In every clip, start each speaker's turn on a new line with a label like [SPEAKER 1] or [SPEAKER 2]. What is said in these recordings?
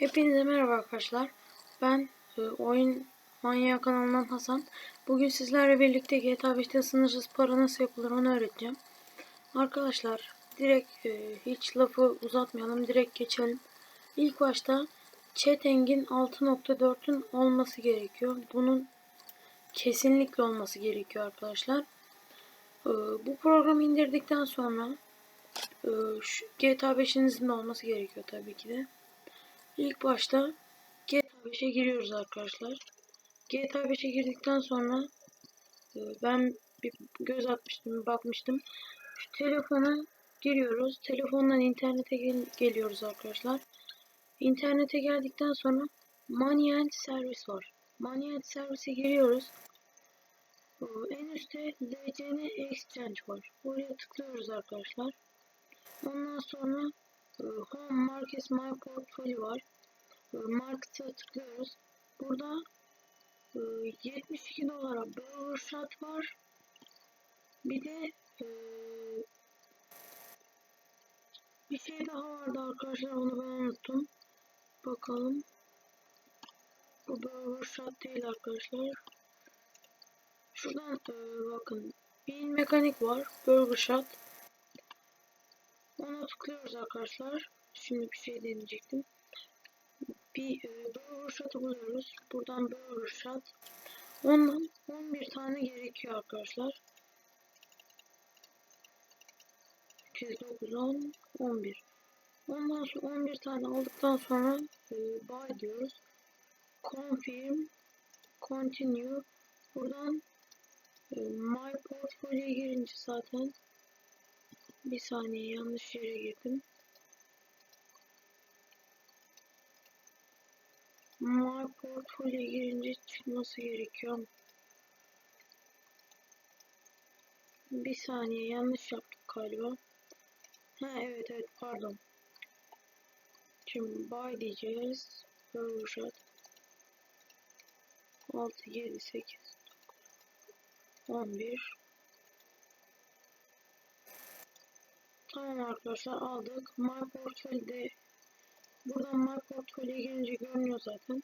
[SPEAKER 1] Hepinize merhaba arkadaşlar. Ben e, Oyun Manyağı kanalından Hasan. Bugün sizlerle birlikte GTA 5'te sınırsız para nasıl yapılır onu öğreteceğim. Arkadaşlar direkt e, hiç lafı uzatmayalım. Direkt geçelim. İlk başta Chateng'in 6.4'ün olması gerekiyor. Bunun kesinlikle olması gerekiyor arkadaşlar. E, bu programı indirdikten sonra e, GTA 5'inizin de olması gerekiyor tabii ki de. İlk başta GTA 5'e giriyoruz arkadaşlar. GTA 5'e girdikten sonra e, ben bir göz atmıştım, bakmıştım. Şu telefona giriyoruz. Telefondan internete gel- geliyoruz arkadaşlar. İnternete geldikten sonra and Service var. Money and Service'e giriyoruz. E, En üstte LCN Exchange var. Oraya tıklıyoruz arkadaşlar. Ondan sonra e, Home Markets My Portfolio var. E, Market'a tıklıyoruz. Burada e, 72 dolara Burger Shot var. Bir de e, bir şey daha vardı arkadaşlar onu ben unuttum. Bakalım. Bu Burger Shot değil arkadaşlar. Şuradan e, bakın. Bean mekanik var. Burger Shot. Ona tıklıyoruz arkadaşlar. Şimdi bir şey deneyecektim. Bir e, burger shot'ı buluyoruz. Buradan burger shot. Ondan 11 tane gerekiyor arkadaşlar. 8, 9, 10, 11. Ondan sonra 11 tane aldıktan sonra e, buy diyoruz. Confirm, continue. Buradan e, my portfolio'ya girince zaten bir saniye yanlış yere girdim. My portfolyo'ya girince çıkması gerekiyor. Bir saniye yanlış yaptık galiba. Ha evet evet pardon. Şimdi buy diyeceğiz. Shot. 6, 7, 8, 11. Tamam arkadaşlar aldık. My portfolyo'da buradan my portfolyo'ya girince görünüyor zaten.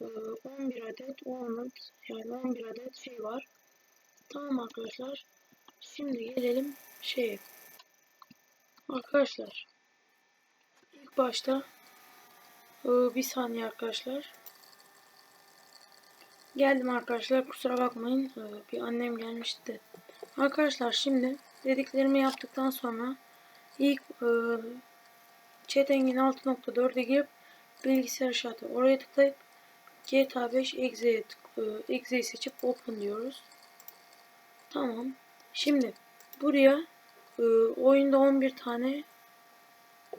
[SPEAKER 1] Ee, 11 adet walnut yani 11 adet şey var. Tamam arkadaşlar. Şimdi gelelim şeye. Arkadaşlar. ilk başta ee, bir saniye arkadaşlar. Geldim arkadaşlar kusura bakmayın. Ee, bir annem gelmişti. Arkadaşlar şimdi dediklerimi yaptıktan sonra ilk e, Chateng'in 6.4'e girip bilgisayar şartı oraya tıklayıp GTA 5 Exe'ye e, seçip Open diyoruz. Tamam. Şimdi buraya e, oyunda 11 tane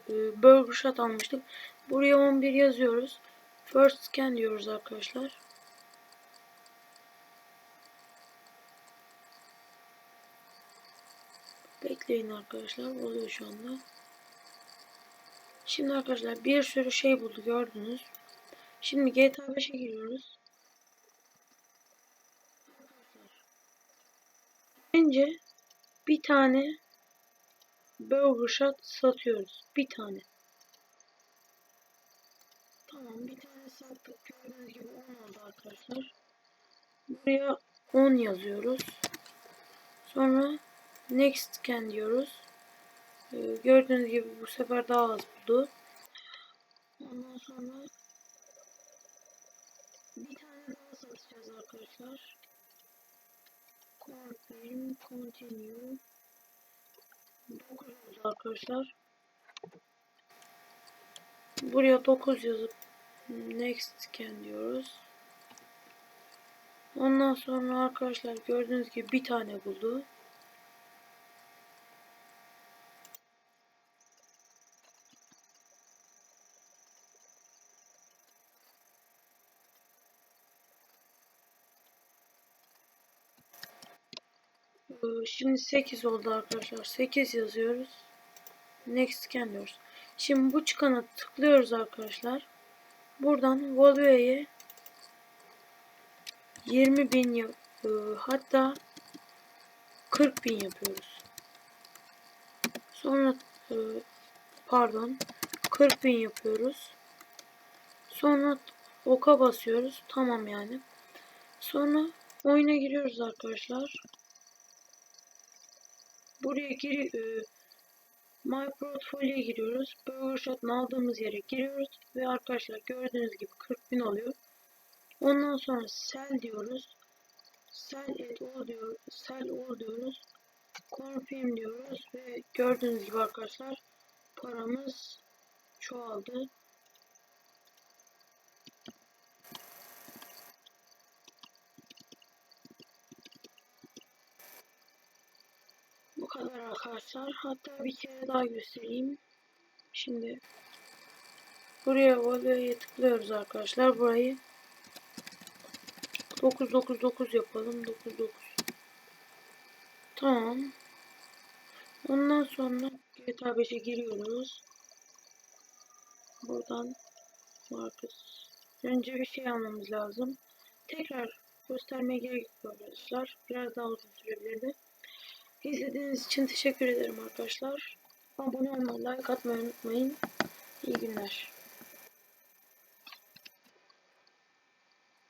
[SPEAKER 1] e, Burger Shot almıştık. Buraya 11 yazıyoruz. First Scan diyoruz arkadaşlar. Bekleyin arkadaşlar. Oluyor şu anda. Şimdi arkadaşlar bir sürü şey buldu gördünüz. Şimdi GTA 5'e giriyoruz. Önce bir tane Burger Shot satıyoruz. Bir tane. Tamam bir tane sattık. Gördüğünüz gibi 10 oldu arkadaşlar. Buraya 10 yazıyoruz. Sonra Next scan diyoruz. Ee, gördüğünüz gibi bu sefer daha az buldu. Ondan sonra bir tane daha satacağız arkadaşlar. Confirm, continue. 9 oldu arkadaşlar. Buraya 9 yazıp next scan diyoruz. Ondan sonra arkadaşlar gördüğünüz gibi bir tane buldu. Şimdi 8 oldu arkadaşlar. 8 yazıyoruz. Next scan diyoruz. Şimdi bu çıkana tıklıyoruz arkadaşlar. Buradan Value'ye 20 bin e, hatta 40 bin yapıyoruz. Sonra e, pardon 40 bin yapıyoruz. Sonra oka basıyoruz. Tamam yani. Sonra oyuna giriyoruz arkadaşlar. Buraya gir e, My Portfolio'ya giriyoruz. Burger Shot'ın aldığımız yere giriyoruz. Ve arkadaşlar gördüğünüz gibi 40.000 oluyor. Ondan sonra sell diyoruz. Sell it all diyor, sell all diyoruz. Confirm diyoruz ve gördüğünüz gibi arkadaşlar paramız çoğaldı. Kadar arkadaşlar. Hatta bir kere daha göstereyim. Şimdi buraya vole'ye tıklıyoruz arkadaşlar. Burayı 999 yapalım. 99. Tamam. Ondan sonra GTA 5'e giriyoruz. Buradan Marcus. Önce bir şey almamız lazım. Tekrar göstermeye gerek yok arkadaşlar. Biraz daha uzun sürebilirdi. İzlediğiniz için teşekkür ederim arkadaşlar. Abone olmayı, like atmayı unutmayın. İyi günler.